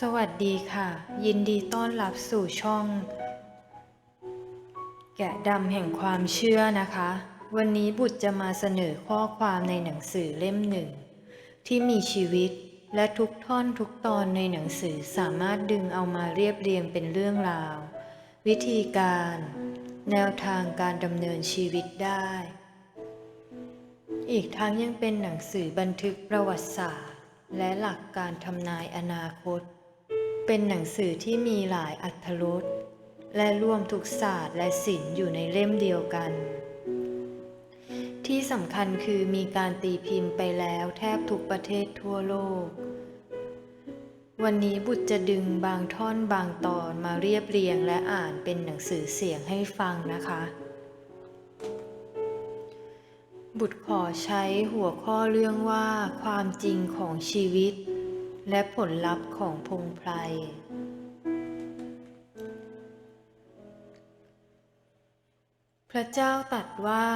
สวัสดีค่ะ ยินดีต้อนรับสู่ช่อง แกะดำแห่งความเชื่อนะคะ วันนี้บุตรจะมาเสนอข้อความในหนังสือเล่มหนึ่ง ที่มีชีวิตและทุกท่อนทุกตอนในหนังสือสามารถดึงเอามาเรียบเรียงเป็นเรื่องราว วิธีการ แนวทางการดำเนินชีวิตได้ อีกทั้งยังเป็นหนังสือบันทึกประวัติศาสตร์และหลักการทำนายอนาคต เป็นหนังสือที่มีหลายอัธรสและรวมทุกศาสตร์และศิลป์อยู่ในเล่มเดียวกัน ที่สำคัญคือมีการตีพิมพ์ไปแล้วแทบทุกประเทศทั่วโลก วันนี้บุตรจะดึงบางท่อนบางตอนมาเรียบเรียงและอ่านเป็นหนังสือเสียงให้ฟังนะคะ บุตรขอใช้หัวข้อเรื่องว่าความจริงของชีวิต และผลลัพธ์ของพงไพรพระเจ้าตรัสว่า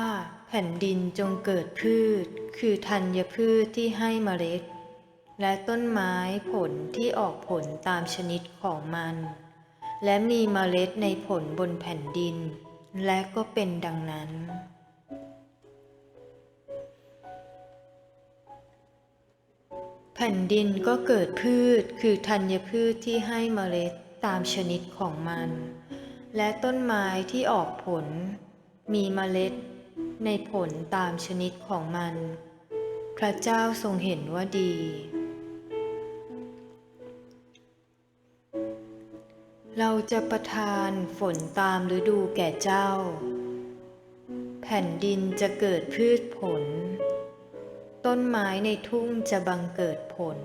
แผ่นดินจงเกิดพืช คือธัญพืชที่ให้เมล็ด และต้นไม้ผลที่ออกผลตามชนิดของมัน และมีเมล็ดในผลบนแผ่นดิน และก็เป็นดังนั้น แผ่นดินก็เกิดพืชคือธัญพืชที่ให้เมล็ดตามชนิดของมัน และต้นไม้ที่ออกผล มีเมล็ดในผลตามชนิดของมัน พระเจ้าทรงเห็นว่าดี เราจะประทานฝนตามฤดูแก่เจ้า แผ่นดินจะเกิดพืชผล ต้นไม้ในทุ่งจะบังเกิดผล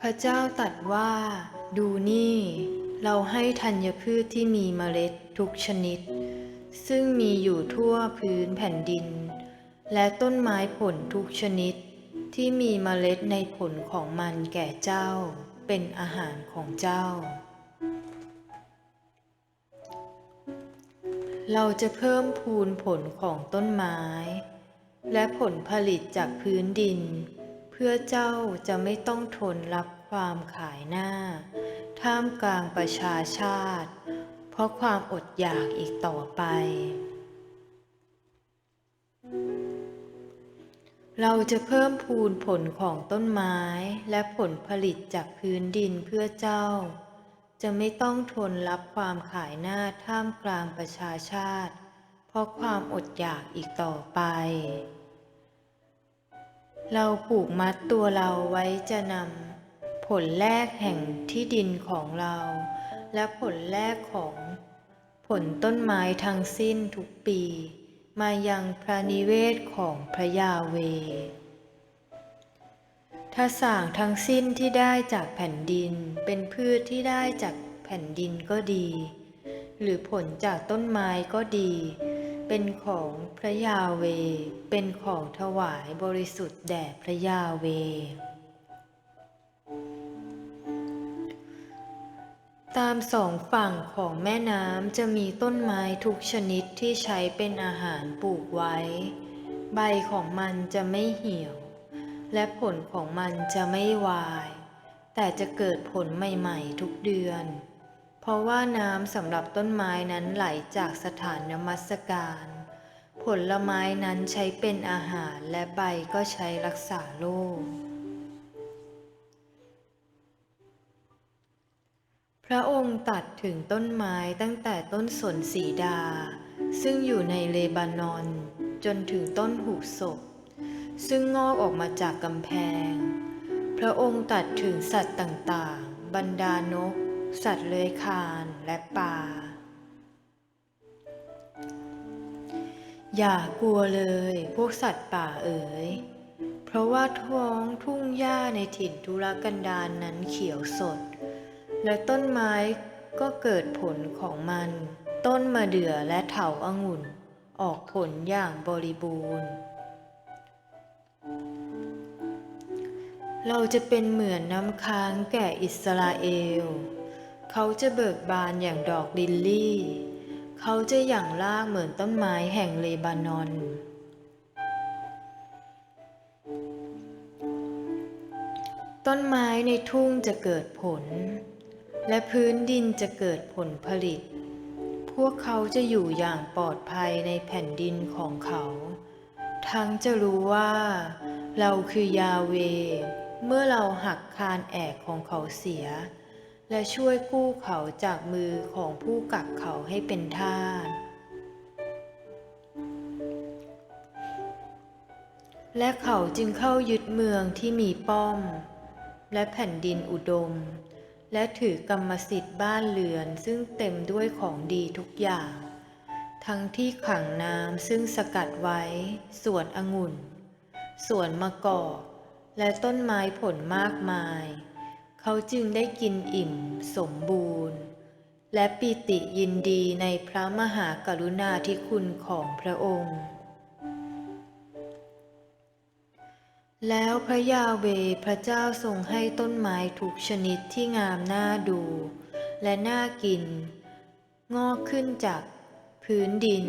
พระเจ้าตรัสว่า ดูนี่ เราให้ธัญพืชที่มีเมล็ดทุกชนิด ซึ่งมีอยู่ทั่วพื้นแผ่นดิน และต้นไม้ผลทุกชนิดที่มีเมล็ดในผลของมันแก่เจ้า เป็นอาหารของเจ้า เราจะเพิ่มพูนผลของต้นไม้ และผลผลิตจากพื้นดิน เพื่อเจ้าจะไม่ต้องทนรับความขายหน้า ท่ามกลางประชาชาติ เพราะความอดอยากอีกต่อไป เราจะเพิ่มพูนผลของต้นไม้และผลผลิตจากพื้นดินเพื่อเจ้า จะไม่ต้องทนรับความขายหน้าท่ามกลางประชาชาติ เพราะความอดอยากอีกต่อไป เราผูกมัดตัวเราไว้จะนำผลแรกแห่งที่ดินของเรา และผลแรกของผลต้นไม้ทั้งสิ้นทุกปี มายังพระนิเวศของพระยาเว ถ้าสางทั้งสิ้นที่ได้จากแผ่นดิน เป็นพืชที่ได้จากแผ่นดินก็ดี หรือผลจากต้นไม้ก็ดี เป็นของพระยาเว เป็นของถวายบริสุทธิ์แด่พระยาเว ตามสองฝั่งของแม่น้ำจะมีต้นไม้ทุกชนิดที่ใช้เป็นอาหารปลูกไว้ ใบของมันจะไม่เหี่ยว และผลของมันจะไม่วาย แต่จะเกิดผลใหม่ๆทุกเดือน เพราะว่าน้ำสำหรับต้นไม้นั้นไหลจากสถานนมัสการ ผลไม้นั้นใช้เป็นอาหารและใบก็ใช้รักษาโรคพระองค์ตัดถึงต้นไม้ตั้งแต่ต้นสนสีดา ซึ่งอยู่ในเลบานอน จนถึงต้นหูศพ ซึ่งงอกออกมาจากกำแพง พระองค์ตัดถึงสัตว์ต่างๆ บรรดานก สัตว์เลื้อยคลานและปลา อย่ากลัวเลยพวกสัตว์ป่าเอ๋ย เพราะว่าท้องทุ่งหญ้าในถิ่นทุรกันดารนนั้นเขียวสด และต้นไม้ก็เกิดผลของมัน ต้นมะเดื่อและเถาอางุ่น ออกผลอย่างบริบูรณ์ เราจะเป็นเหมือนน้ำค้างแก่อิสราเอล เขาจะเบิกบานอย่างดอกลิลลี่ เขาจะหยั่งรากเหมือนต้นไม้แห่งเลบานอน ต้นไม้ในทุ่งจะเกิดผล และพื้นดินจะเกิดผลผลิต พวกเขาจะอยู่อย่างปลอดภัยในแผ่นดินของเขา ทั้งจะรู้ว่า เราคือยาเว เมื่อเราหักคานแอกของเขาเสีย และช่วยกู้เขาจากมือของผู้กักเขาให้เป็นทาสและเขาจึงเข้ายึดเมืองที่มีป้อม และแผ่นดินอุดม และถือกรรมสิทธิ์บ้านเรือนซึ่งเต็มด้วยของดีทุกอย่าง ทั้งที่ขังน้ำซึ่งสกัดไว้สวนองุ่นสวนมะกอก และต้นไม้ผลมากมาย เขาจึงได้กินอิ่มสมบูรณ์ และปีติยินดีในพระมหากรุณาธิคุณของพระองค์ แล้วพระยาเวพระเจ้าทรงให้ต้นไม้ทุกชนิดที่งามน่าดู และน่ากิน งอกขึ้นจากพื้นดิน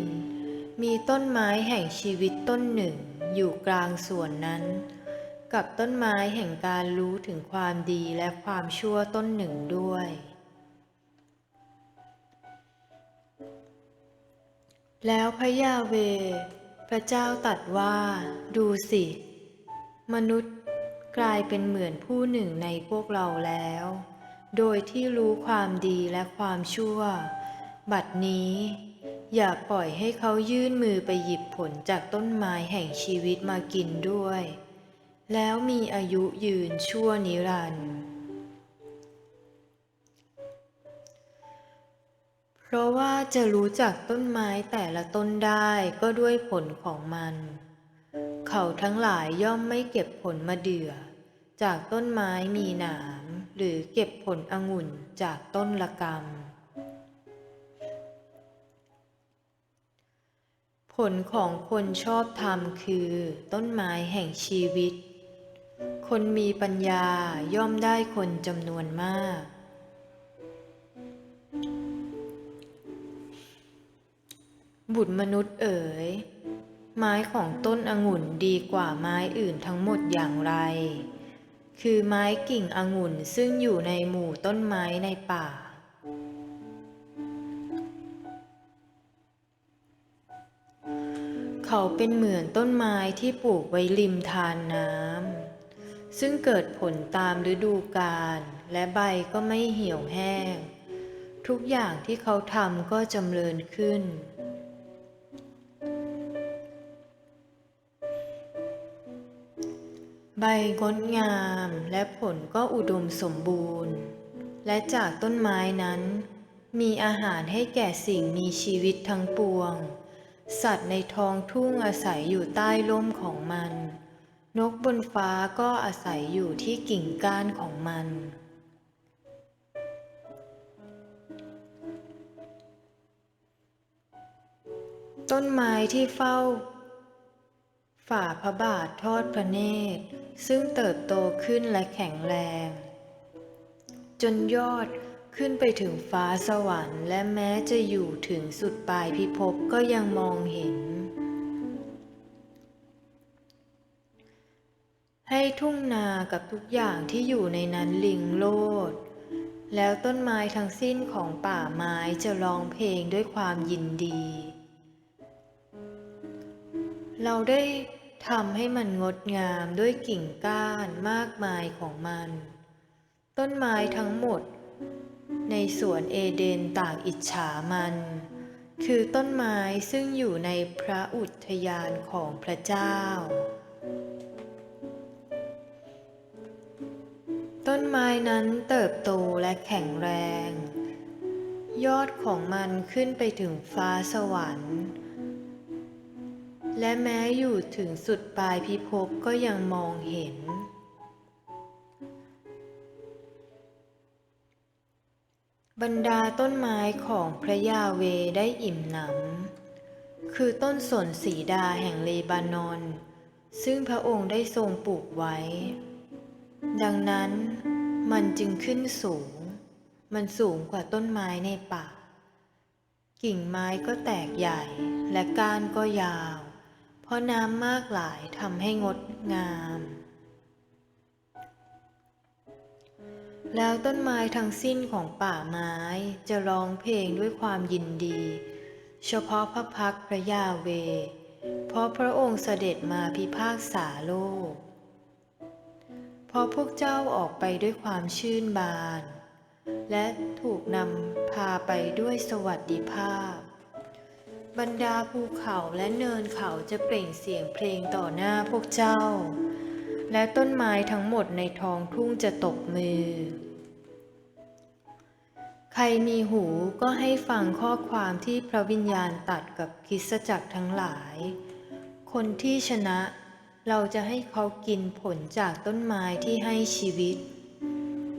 มีต้นไม้แห่งชีวิตต้นหนึ่งอยู่กลางสวนนั้น กับต้นไม้แห่งการรู้ถึงความดีและความชั่วต้นหนึ่งด้วย แล้วพระยาเว พระเจ้าตัดว่า ดูสิ มนุษย์กลายเป็นเหมือนผู้หนึ่งในพวกเราแล้ว โดยที่รู้ความดีและความชั่ว บัดนี้อย่าปล่อยให้เขายื่นมือไปหยิบผลจากต้นไม้แห่งชีวิตมากินด้วย แล้วมีอายุยืนชั่วนิรันดร์เพราะว่าจะรู้จักต้นไม้แต่ละต้นได้ก็ด้วยผลของมัน เขาทั้งหลายย่อมไม่เก็บผลมะเดือ จากต้นไม้มีหนามหรือเก็บผลองุ่นจากต้นละกำผลของคนชอบธรรมคือ ต้นไม้แห่งชีวิต คนมีปัญญาย่อมได้คนจำนวนมาก บุตรมนุษย์เอ๋ย ไม้ของต้นองุ่นดีกว่าไม้อื่นทั้งหมดอย่างไร คือไม้กิ่งองุ่นซึ่งอยู่ในหมู่ต้นไม้ในป่าเขาเป็นเหมือนต้นไม้ที่ปลูกไว้ริมทานน้ำ ซึ่งเกิดผลตามฤดูกาลและใบก็ไม่เหี่ยวแห้ง ทุกอย่างที่เขาทำก็จำเริญขึ้น ใบงดงามและผลก็อุดมสมบูรณ์ และจากต้นไม้นั้น มีอาหารให้แก่สิ่งมีชีวิตทั้งปวง สัตว์ในท้องทุ่งอาศัยอยู่ใต้ร่มของมัน นกบนฟ้าก็อาศัยอยู่ที่กิ่งก้านของมัน ต้นไม้ที่เฝ้า ฝ่าพระบาททอดพระเนตร ซึ่งเติบโตขึ้นและแข็งแรง จนยอดขึ้นไปถึงฟ้าสวรรค์ และแม้จะอยู่ถึงสุดปลายพิภพก็ยังมองเห็น ให้ทุ่งนากับทุกอย่างที่อยู่ในนั้นลิงโลด แล้วต้นไม้ทั้งสิ้นของป่าไม้จะร้องเพลงด้วยความยินดี เราได้ทำให้มันงดงามด้วยกิ่งก้านมากมายของมัน ต้นไม้ทั้งหมด ในสวนเอเดนต่างอิจฉามัน คือต้นไม้ซึ่งอยู่ในพระอุทยานของพระเจ้า ต้นไม้นั้นเติบโตและแข็งแรง ยอดของมันขึ้นไปถึงฟ้าสวรรค์ และแม้อยู่ถึงสุดปลายพิภพก็ยังมองเห็น บรรดาต้นไม้ของพระยาเวได้อิ่มหนำคือต้นสนสีดาแห่งเลบานอน ซึ่งพระองค์ได้ทรงปลูกไว้ ดังนั้นมันจึงขึ้นสูง มันสูงกว่าต้นไม้ในป่า กิ่งไม้ก็แตกใหญ่และก้านก็ยาว เพราะน้ำมากหลายทำให้งดงาม แล้วต้นไม้ทั้งสิ้นของป่าไม้จะร้องเพลงด้วยความยินดี เฉพาะพระพักพระยาเว เพราะพระองค์เสด็จมาพิพากษาโลก เพราะพวกเจ้าออกไปด้วยความชื่นบาน และถูกนำพาไปด้วยสวัสดิภาพ บรรดาภูเขาและเนินเขาจะเปล่งเสียงเพลงต่อหน้าพวกเจ้า และต้นไม้ทั้งหมดในท้องทุ่งจะตกมือ ใครมีหูก็ให้ฟังข้อความที่พระวิญญาณตัดกับคิสจักรทั้งหลาย คนที่ชนะ เราจะให้เขากินผลจากต้นไม้ที่ให้ชีวิต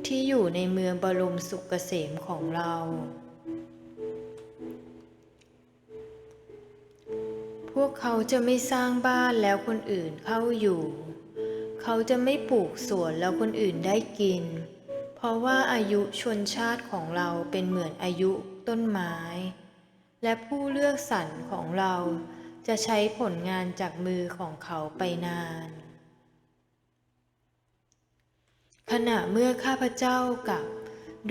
ที่อยู่ในเมืองบรมสุขเกษมของเรา พวกเขาจะไม่สร้างบ้านแล้วคนอื่นเข้าอยู่ เขาจะไม่ปลูกสวนแล้วคนอื่นได้กิน เพราะว่าอายุชนชาติของเราเป็นเหมือนอายุต้นไม้ และผู้เลือกสรรของเรา จะใช้ผลงานจากมือของเขาไปนาน ขณะเมื่อข้าพเจ้ากับ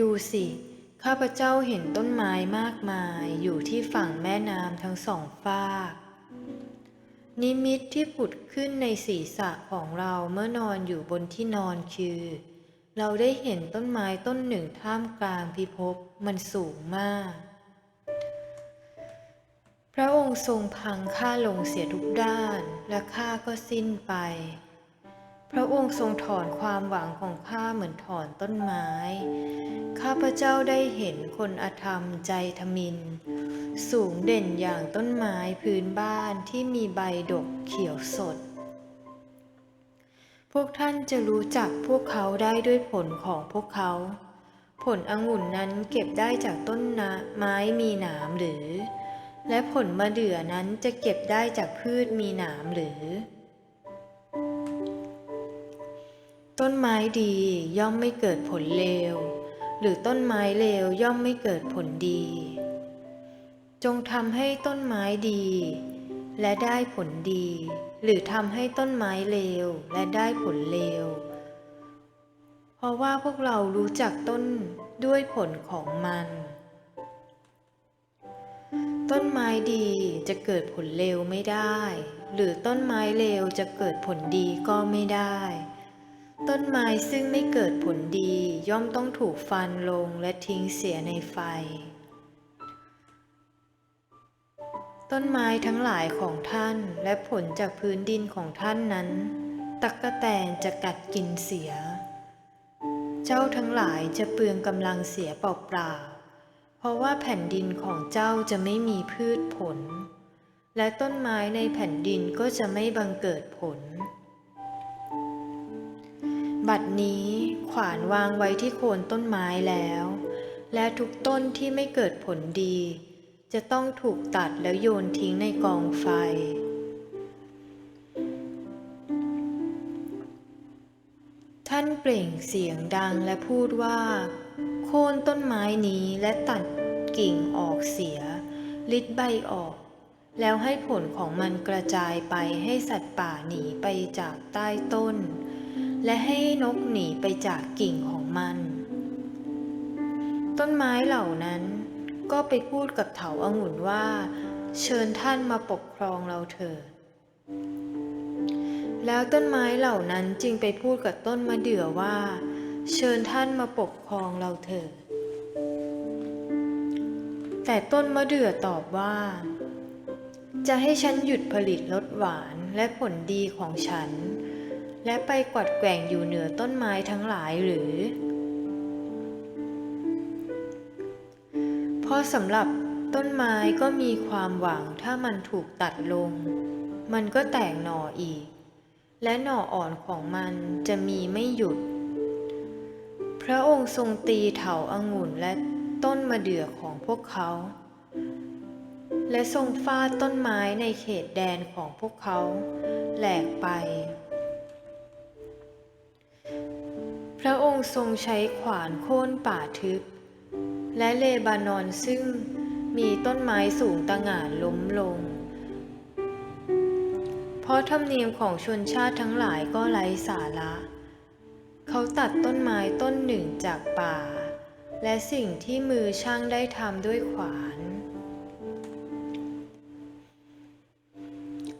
ดูสิ ข้าพเจ้าเห็นต้นไม้มากมายอยู่ที่ฝั่งแม่น้ำทั้งสองฝากนิมิตที่ผุดขึ้นในศีรษะของเราเมื่อนอนอยู่บนที่นอนคือ เราได้เห็นต้นไม้ต้นหนึ่งท่ามกลางพิภพมันสูงมาก ระองค์ทรงพังข้าลงเสียทุกด้านและข้าก็สิ้นไป พระองค์ทรงถอนความหวังของข้าเหมือนถอนต้นไม้ ข้าพระเจ้าได้เห็นคนอธรรมใจทมิน สูงเด่นอย่างต้นไม้พื้นบ้านที่มีใบดกเขียวสด พวกท่านจะรู้จักพวกเขาได้ด้วยผลของพวกเขา ผลองุ่นนั้นเก็บได้จากต้นนะไม้มีหนามหรือ และผลมะเดื่อนั้นจะเก็บได้จากพืชมีหนามหรือ ต้นไม้ดีย่อมไม่เกิดผลเลว หรือต้นไม้เลวย่อมไม่เกิดผลดี จงทำให้ต้นไม้ดี และได้ผลดี หรือทำให้ต้นไม้เลวและได้ผลเลว เพราะว่าพวกเรารู้จักต้นด้วยผลของมัน ต้นไม้ดีจะเกิดผลเลวไม่ได้ หรือต้นไม้เลวจะเกิดผลดีก็ไม่ได้ ต้นไม้ซึ่งไม่เกิดผลดีย่อมต้องถูกฟันลงและทิ้งเสียในไฟ ต้นไม้ทั้งหลายของท่านและผลจากพื้นดินของท่านนั้น ตักกะแตนจะกัดกินเสีย เจ้าทั้งหลายจะเปลืองกำลังเสียเปล่าๆ เพราะว่าแผ่นดินของเจ้าจะไม่มีพืชผล และต้นไม้ในแผ่นดินก็จะไม่บังเกิดผล บัดนี้ขวานวางไว้ที่โคนต้นไม้แล้ว และทุกต้นที่ไม่เกิดผลดี จะต้องถูกตัดแล้วโยนทิ้งในกองไฟท่านเปล่งเสียงดังและพูดว่า โค่นต้นไม้นี้และตัดกิ่งออกเสียลิดใบออก แล้วให้ผลของมันกระจายไปให้สัตว์ป่าหนีไปจากใต้ต้น และให้นกหนีไปจากกิ่งของมัน ต้นไม้เหล่านั้นก็ไปพูดกับเถาอางุ่นว่า เชิญท่านมาปกครองเราเถิด แล้วต้นไม้เหล่านั้นจึงไปพูดกับต้นมะเดื่อว่า เชิญท่านมาปกครองเราเถิด แต่ต้นมะเดื่อตอบว่า จะให้ฉันหยุดผลิตรสหวานและผลดีของฉัน และไปกวัดแกว่งอยู่เหนือต้นไม้ทั้งหลายหรือ เพราะสำหรับต้นไม้ก็มีความหวังถ้ามันถูกตัดลง มันก็แตกหน่ออีก และหน่ออ่อนของมันจะมีไม่หยุด ระองค์ทรงตีเถาอางุ่นและต้นมะเดื่อของพวกเขา และทรงฟาดต้นไม้ในเขตแดนของพวกเขาแหลกไป พระองค์ทรงใช้ขวานโค่นป่าทึบ และเลบานอนซึ่งมีต้นไม้สูงตะหง่านล้มลง เพราะธรรมเนียมของชนชาติทั้งหลายก็ไร้สาระ เขาตัดต้นไม้ต้นหนึ่งจากป่า และสิ่งที่มือช่างได้ทำด้วยขวาน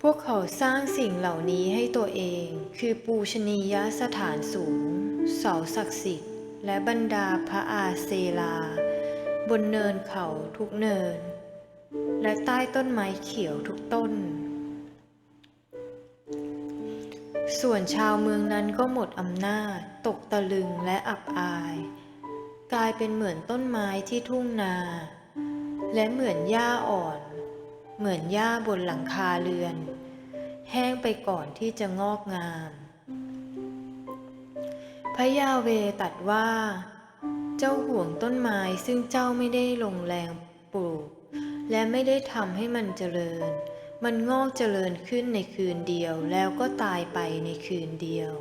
พวกเขาสร้างสิ่งเหล่านี้ให้ตัวเอง คือปูชนียสถานสูง เสาศักดิ์สิทธิ์ และบรรดาพระอาเซลา บนเนินเขาทุกเนิน และใต้ต้นไม้เขียวทุกต้น ส่วนชาวเมืองนั้นก็หมดอำนาจ ตกตะลึงและอับอาย กลายเป็นเหมือนต้นไม้ที่ทุ่งนา และเหมือนหญ้าอ่อน เหมือนหญ้าบนหลังคาเรือน แห้งไปก่อนที่จะงอกงาม พระยาเวตัดว่า เจ้าห่วงต้นไม้ซึ่งเจ้าไม่ได้ลงแรงปลูก และไม่ได้ทำให้มันเจริญ มันงอกเจริญขึ้นในคืนเดียวแล้วก็ตายไปในคืนเดียว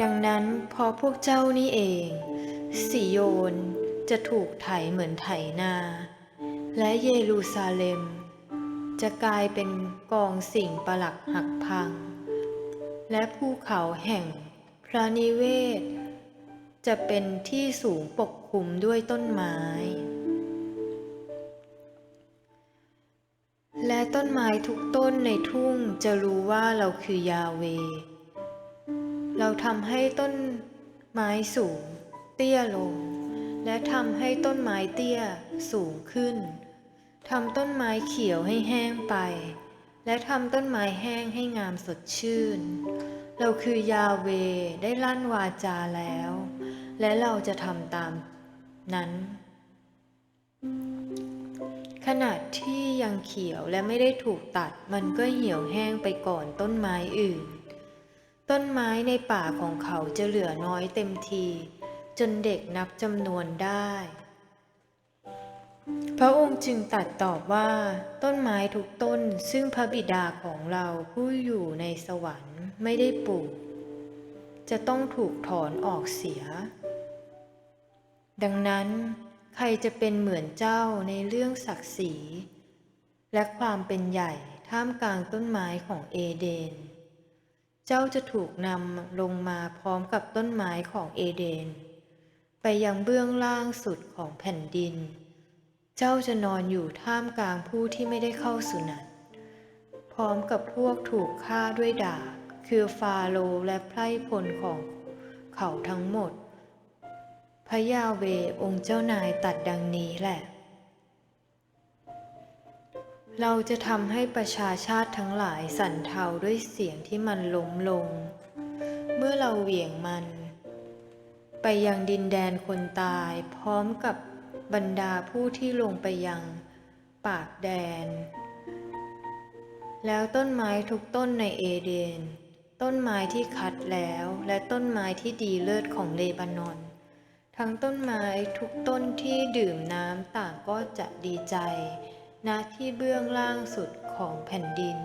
ดังนั้นพอพวกเจ้านี่เองสิโยนจะถูกไถเหมือนไถนา และเยรูซาเล็ม จะกลายเป็นกองสิ่งประหลักหักพัง และภูเขาแห่งพระนิเวศ จะเป็นที่สูงปกคลุมด้วยต้นไม้ และต้นไม้ทุกต้นในทุ่งจะรู้ว่าเราคือยาเว เราทำให้ต้นไม้สูง เตี้ยลง และทำให้ต้นไม้เตี้ยสูงขึ้นทำต้นไม้เขียวให้แห้งไป และทำต้นไม้แห้งให้งามสดชื่น เราคือยาเวได้ลั่นวาจาแล้ว และเราจะทำตามนั้น ขณะที่ยังเขียวและไม่ได้ถูกตัด มันก็เหี่ยวแห้งไปก่อนต้นไม้อื่น ต้นไม้ในป่าของเขาจะเหลือน้อยเต็มที จนเด็กนับจำนวนได้ พระองค์จึงตัดตอบว่า ต้นไม้ทุกต้นซึ่งพระบิดาของเราผู้อยู่ในสวรรค์ไม่ได้ปลูก จะต้องถูกถอนออกเสีย ดังนั้น รจะเป็นเหมือนเจ้าในเรื่องศักดิ์ศรี และความเป็นใหญ่ท่ามกลางต้นไม้ของเอเดน เจ้าจะถูกนำลงมาพร้อมกับต้นไม้ของเอเดน ไปยังเบื้องล่างสุดของแผ่นดิน เจ้าจะนอนอยู่ท่ามกลางผู้ที่ไม่ได้เข้าสุนัตพร้อมกับพวกถูกฆ่าด้วยดาบคือฟาโรและไพร่พลของเขาทั้งหมด พระยาเวองค์เจ้านายตัดดังนี้แหละ เราจะทำให้ประชาชาติทั้งหลายสั่นเทาด้วยเสียงที่มันล้มลง เมื่อเราเหวี่ยงมัน ไปยังดินแดนคนตายพร้อมกับบรรดาผู้ที่ลงไปยังปากแดน แล้วต้นไม้ทุกต้นในเอเดน ต้นไม้ที่คัดแล้วและต้นไม้ที่ดีเลิศของเลบานอน ทั้งต้นไม้ทุกต้นที่ดื่มน้ำต่างก็จะดีใจณที่เบื้องล่างสุดของแผ่นดิน